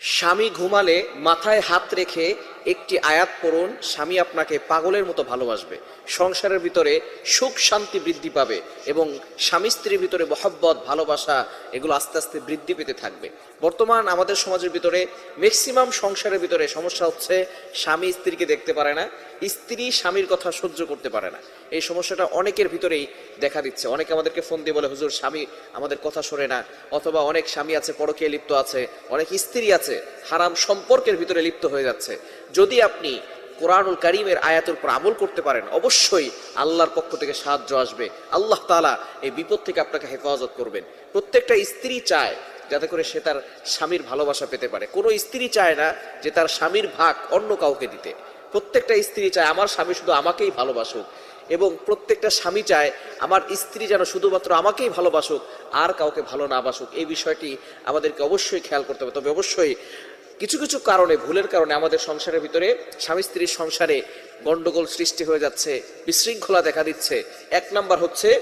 স্বামী ঘুমালে মাথায় হাত রেখে একটি আয়াত পড়ুন, স্বামী আপনাকে পাগলের মতো ভালোবাসবে। সংসারের ভিতরে সুখ শান্তি বৃদ্ধি পাবে এবং স্বামী স্ত্রীর ভিতরে মহব্বত, ভালোবাসা, এগুলো আস্তে আস্তে বৃদ্ধি পেতে থাকবে। বর্তমান আমাদের সমাজের ভিতরে ম্যাক্সিমাম সংসারের ভিতরে সমস্যা হচ্ছে স্বামী স্ত্রীকে দেখতে পারে না, স্ত্রী স্বামীর কথা সহ্য করতে পারে না। এই সমস্যাটা অনেকের ভিতরেই দেখা দিচ্ছে। অনেকে আমাদেরকে ফোন দিয়ে বলে, হুজুর, স্বামী আমাদের কথা শোনে না। অথবা অনেক স্বামী আছে পরকে লিপ্ত আছে, অনেক স্ত্রী আছে, হারাম সম্পর্কের ভিতরে লিপ্ত হয়ে যাচ্ছে। যদি আপনি কোরআনুল করিমের আয়াতের উপর আমল করতে পারেন, অবশ্যই আল্লাহর পক্ষ থেকে সাহায্য আসবে। আল্লাহ তাআলা এই বিপদ থেকে আপনাকে হেফাজত করবেন। প্রত্যেকটা স্ত্রী চায় যাতে করে সে তার স্বামীর ভালোবাসা পেতে পারে। কোনো স্ত্রী চায় না যে তার স্বামীর ভাগ অন্য কাউকে দিতে। প্রত্যেকটা স্ত্রী চায়, আমার স্বামী শুধু আমাকেই ভালোবাসুক। এবং প্রত্যেকটা স্বামী চায়, আমার স্ত্রী যেন শুধুমাত্র আমাকেই ভালোবাসুক, আর কাউকে ভালো না বাসুক। এই বিষয়টি আমাদেরকে অবশ্যই খেয়াল করতে হবে। তবে অবশ্যই কিছু কিছু কারণে, ভুলের কারণে আমাদের সংসারের ভিতরে স্বামী স্ত্রীর সংসারে গন্ডগোল সৃষ্টি হয়ে যাচ্ছে, বিশৃঙ্খলা দেখা দিচ্ছে। এক নাম্বার হচ্ছে,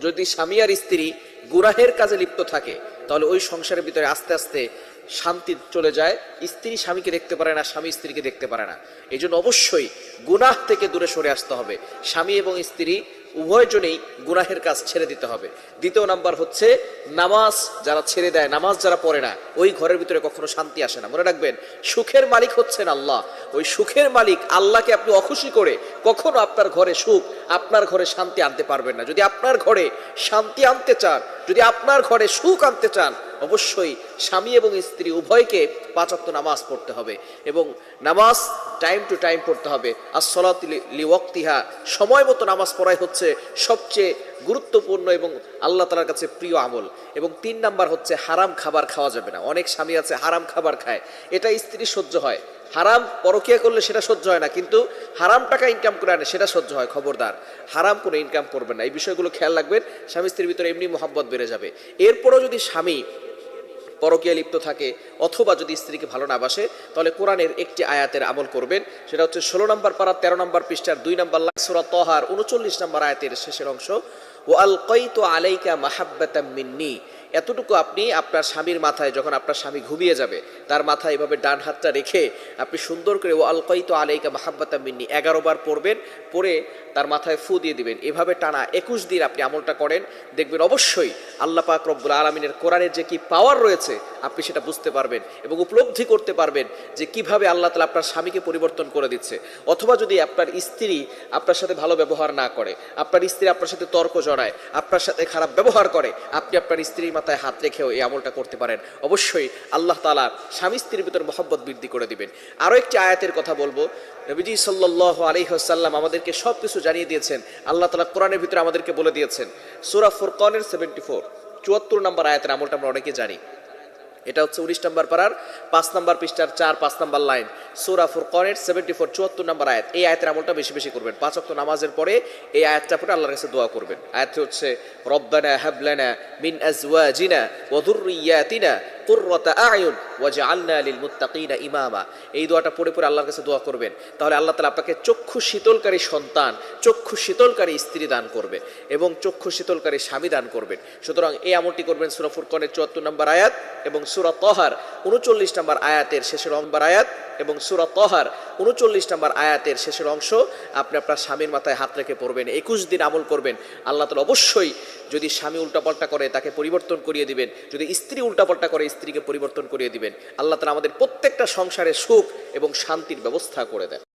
যদি স্বামী আর স্ত্রী গুনাহের কাজে লিপ্ত থাকে, তাহলে ওই সংসারের ভিতরে আস্তে আস্তে শান্তি চলে যায়। স্ত্রী স্বামীকে দেখতে পারে না, স্বামী স্ত্রীকে দেখতে পারে না। এই জন্য অবশ্যই গুনাহ থেকে দূরে সরে আসতে হবে। স্বামী এবং স্ত্রী উভয়জনেই গুনাহের কাজ ছেড়ে দিতে হবে। দ্বিতীয় নাম্বার হচ্ছে নামাজ যারা ছেড়ে দেয়, নামাজ যারা পড়ে না, ওই ঘরের ভিতরে কখনো শান্তি আসে না। মনে রাখবেন, সুখের মালিক হচ্ছেন আল্লাহ। ওই সুখের মালিক আল্লাহকে আপনি অখুশি করে কখনো আপনার ঘরে সুখ, আপনার ঘরে শান্তি আনতে পারবেন না। যদি আপনার ঘরে শান্তি আনতে চান, যদি আপনার ঘরে সুখ আনতে চান, অবশ্যই স্বামী এবং স্ত্রী উভয়কে পাঁচক্ত নামাজ পড়তে হবে এবং নামাজ টাইম টু টাইম পড়তে হবে। আর সলাত লিওয়াক্তিহা, সময় মতো নামাজ পড়াই হচ্ছে সবচেয়ে গুরুত্বপূর্ণ এবং আল্লাহ তালার কাছে প্রিয় আমল। এবং তিন নাম্বার হচ্ছে হারাম খাবার খাওয়া যাবে না। অনেক স্বামী আছে হারাম খাবার খায়। এটা স্ত্রী সহ্য হয়। হারাম পরকিয়া করলে সেটা সহ্য হয় না, কিন্তু হারাম টাকা ইনকাম করে আনে সেটা সহ্য হয়, খবরদার। হারাম কোনো ইনকাম করবেন না। এই বিষয়গুলো খেয়াল রাখবেন, স্বামী স্ত্রীর ভিতরে এমনি মোহাব্বত বেড়ে যাবে। এরপরও যদি স্বামী পরকীয়া লিপ্ত থাকে অথবা যদি স্ত্রীকে ভালো না বাসে, তাহলে কোরআনের একটি আয়াতের আমল করবেন। সেটা হচ্ছে ষোলো নম্বর পাড়া তেরো নম্বর পৃষ্ঠার দুই নম্বর সুরা তহার, উনচল্লিশ নম্বর আয়াতের শেষের অংশ। ও আল কৈতো আলাইকা মাহাব্বাতাম মিন্নি। এতটুকু আপনি আপনার স্বামীর মাথায় যখন আপনার স্বামী ঘুমিয়ে যাবে, তার মাথায় এভাবে ডান হাতটা রেখে আপনি সুন্দর করে ও আলকাইতো আলাইকা মাহাব্বাতা মিন্নি এগারো বার পড়বেন পরে তার মাথায় ফু দিয়ে দিবেন। এভাবে টানা একুশ দিন আপনি আমলটা করেন, দেখবেন অবশ্যই আল্লাহ পাক রব্বুল আলমিনের কোরআনের যে কি পাওয়ার রয়েছে, আপনি সেটা বুঝতে পারবেন এবং উপলব্ধি করতে পারবেন যে কীভাবে আল্লাহ তালা আপনার স্বামীকে পরিবর্তন করে দিচ্ছে। অথবা যদি আপনার স্ত্রী আপনার সাথে ভালো ব্যবহার না করে, আপনার স্ত্রী আপনার সাথে তর্ক জড়ায়, আপনার সাথে খারাপ ব্যবহার করে, আপনি আপনার স্ত্রীর মাথায় হাত রেখেও এই আমলটা করতে পারেন। অবশ্যই আল্লাহ তালা স্বামী স্ত্রীর ভিতর মহব্বত বৃদ্ধি করে দিবেন। আরও একটি আয়াতের কথা বলব। নবীজি সাল্লাহ আলহিহাসাল্লাম আমাদেরকে সব কিছু জানিয়ে দিয়েছেন। আল্লাহ তালা কোরআনের ভিতরে আমাদেরকে বলে দিয়েছেন। সুরা ফুরকনের সেভেন্টি ফোর চুয়াত্তর নম্বর আয়াতের আমলটা আমরা অনেকে জানি। এটা হচ্ছে উনিশ নম্বর পাড়ার পাঁচ নম্বর পৃষ্ঠার চার, পাঁচ নম্বর লাইন। সুরা ফুরকনের সেভেন্টি ফোর চুয়াত্তর নম্বর আয়াত। এই আয়াতের আমলটা বেশি বেশি করবেন। পাঁচ অক্ট নামাজের পরে এই আয়াতটা পরে আল্লাহর কাছে দোয়া করবেন। আয়াতটি হচ্ছে, রব্বানা হাবলানা মিন আজওয়াজিনা ওয়া যুররিয়াতিনা কুররাতা আয়ুন ওয়াজআলনা লিল মুত্তাকিনা ইমামা। এই দোয়াটা পড়ে পড়ে আল্লাহর কাছে দোয়া করবেন। তাহলে আল্লাহ তাআলা আপনাকে চক্ষু শীতলকারী সন্তান, চক্ষু শীতলকারী স্ত্রী দান করবে এবং চক্ষু শীতলকারী স্বামী দান করবেন। সুতরাং এই আমলটি করবেন সূরা ফুরকনের 74 নম্বর আয়াত এবং সূরা তহার 39 নম্বর আয়াতের শেষের নম্বর আয়াত এবং সূরা তহার 39 নম্বর আয়াতের শেষের অংশ আপনি আপনার স্বামীর মাথায় হাত রেখে পড়বেন। একুশ দিন আমল করবেন। আল্লাহ তালা অবশ্যই যদি স্বামী উল্টাপাল্টা করে, তাকে পরিবর্তন করিয়ে দিবেন। যদি স্ত্রী উল্টাপাল্টা করে, স্ত্রীকে পরিবর্তন করিয়ে দিবেন। আল্লাহ তালা আমাদের প্রত্যেকটা সংসারে সুখ এবং শান্তির ব্যবস্থা করে দেন।